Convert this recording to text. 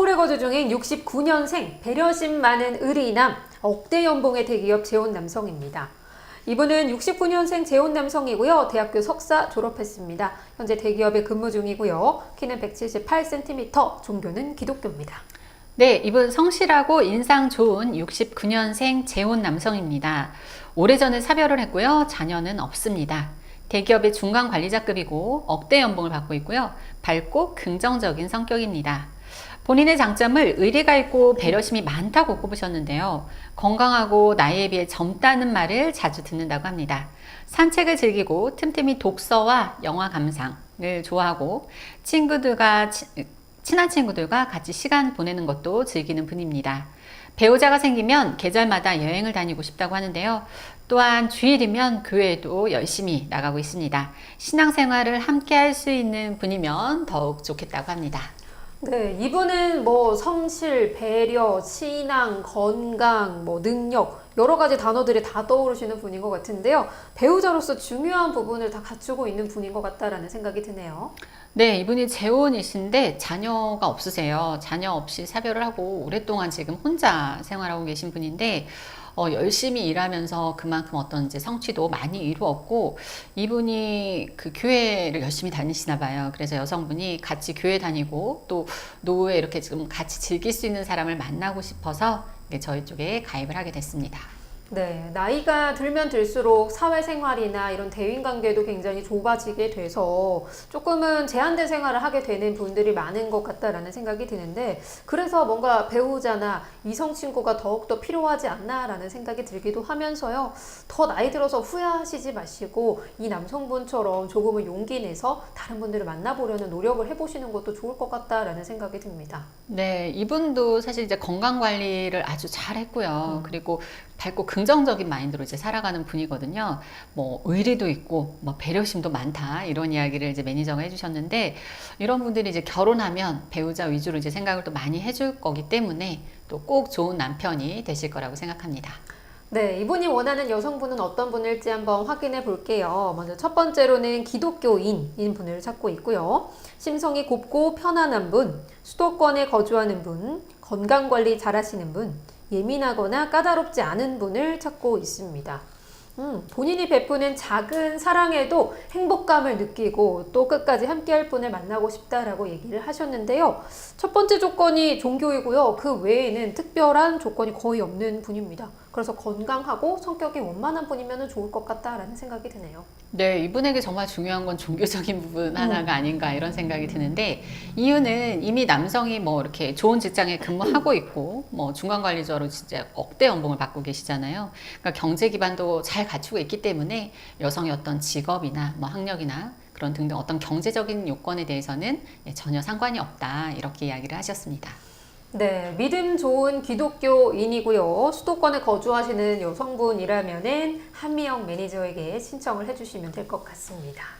서울에 거주 중인 69년생 배려심 많은 의리남 억대 연봉의 대기업 재혼 남성입니다. 이분은 69년생 재혼 남성이고요. 대학교 석사 졸업했습니다. 현재 대기업에 근무 중이고요. 키는 178cm, 종교는 기독교입니다. 네, 이분 성실하고 인상 좋은 69년생 재혼 남성입니다. 오래전에 사별을 했고요. 자녀는 없습니다. 대기업의 중간 관리자급이고 억대 연봉을 받고 있고요. 밝고 긍정적인 성격입니다. 본인의 장점을 의리가 있고 배려심이 많다고 꼽으셨는데요. 건강하고 나이에 비해 젊다는 말을 자주 듣는다고 합니다. 산책을 즐기고 틈틈이 독서와 영화 감상을 좋아하고 친구들과 치- 친한 친구들과 같이 시간 보내는 것도 즐기는 분입니다. 배우자가 생기면 계절마다 여행을 다니고 싶다고 하는데요. 또한 주일이면 교회에도 열심히 나가고 있습니다. 신앙생활을 함께 할 수 있는 분이면 더욱 좋겠다고 합니다. 네, 이분은 뭐 성실, 배려, 신앙, 건강, 뭐 능력 여러 가지 단어들이 다 떠오르시는 분인 것 같은데요. 배우자로서 중요한 부분을 다 갖추고 있는 분인 것 같다라는 생각이 드네요. 네, 이분이 재혼이신데 자녀가 없으세요. 자녀 없이 사별을 하고 오랫동안 지금 혼자 생활하고 계신 분인데 어, 열심히 일하면서 그만큼 어떤 이제 성취도 많이 이루었고 이분이 그 교회를 열심히 다니시나 봐요. 그래서 여성분이 같이 교회 다니고 또 노후에 이렇게 지금 같이 즐길 수 있는 사람을 만나고 싶어서 저희 쪽에 가입을 하게 됐습니다. 네, 나이가 들면 들수록 사회생활이나 이런 대인관계도 굉장히 좁아지게 돼서 조금은 제한된 생활을 하게 되는 분들이 많은 것 같다라는 생각이 드는데 그래서 뭔가 배우자나 이성 친구가 더욱더 필요하지 않나라는 생각이 들기도 하면서요. 더 나이 들어서 후회하시지 마시고 이 남성분처럼 조금은 용기 내서 다른 분들을 만나보려는 노력을 해보시는 것도 좋을 것 같다라는 생각이 듭니다. 네, 이분도 사실 이제 건강 관리를 아주 잘 했고요. 그리고 밝고 긍정적인 마인드로 이제 살아가는 분이거든요. 뭐 의리도 있고 뭐 배려심도 많다 이런 이야기를 이제 매니저가 해주셨는데 이런 분들이 이제 결혼하면 배우자 위주로 이제 생각을 또 많이 해줄 거기 때문에 또 꼭 좋은 남편이 되실 거라고 생각합니다. 네, 이분이 원하는 여성분은 어떤 분일지 한번 확인해 볼게요. 먼저 첫 번째로는 기독교인인 분을 찾고 있고요. 심성이 곱고 편안한 분, 수도권에 거주하는 분, 건강 관리 잘하시는 분, 예민하거나 까다롭지 않은 분을 찾고 있습니다. 음, 본인이 베푸는 작은 사랑에도 행복감을 느끼고 또 끝까지 함께할 분을 만나고 싶다라고 얘기를 하셨는데요. 첫 번째 조건이 종교이고요. 그 외에는 특별한 조건이 거의 없는 분입니다. 그래서 건강하고 성격이 원만한 분이면 좋을 것 같다라는 생각이 드네요. 네, 이분에게 정말 중요한 건 종교적인 부분 하나가 아닌가 이런 생각이 드는데 이유는 이미 남성이 뭐 이렇게 좋은 직장에 근무하고 있고 뭐 중간 관리자로 진짜 억대 연봉을 받고 계시잖아요. 그러니까 경제 기반도 잘 갖추고 있기 때문에 여성의 어떤 직업이나 뭐 학력이나 그런 등등 어떤 경제적인 요건에 대해서는 예, 전혀 상관이 없다 이렇게 이야기를 하셨습니다. 네, 믿음 좋은 기독교인이고요. 수도권에 거주하시는 여성분이라면은 한미영 매니저에게 신청을 해주시면 될 것 같습니다.